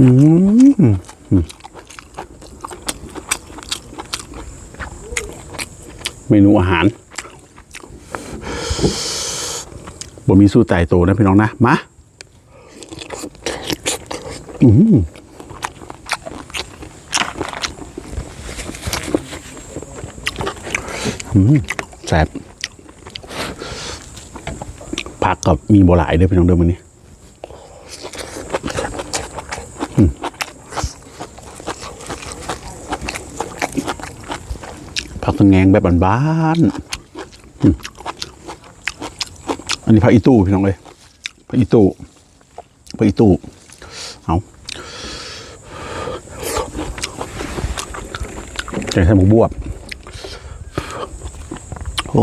อืมเมนูอาหารบ่มีสู้ไต่โตนะพี่น้องนะ มา อืมอืมแซ่บผักกับมีบัวหลายเด้วยพี่น้องเดิมวันนี้ ผักตะแงงแบบบ้านๆอันนี้ผักอีตู้พี่น้องเลยผักอีตู้ผักอีตู้เอาใจใส่หมูบวบโอ้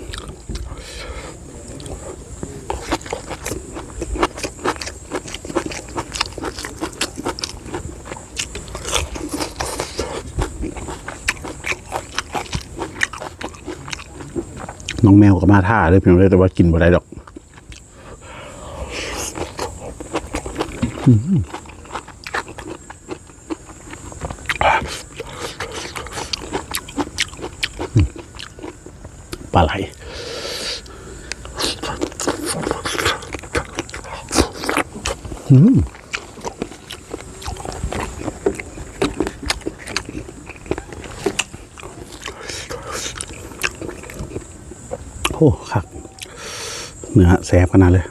น้องแมวก็มาท่าเลยพี่น้องเลยแต่ว่ากินบ่ได้ดอกปลาไหลอืม อ้คับเนื้อแสบขนาดเลย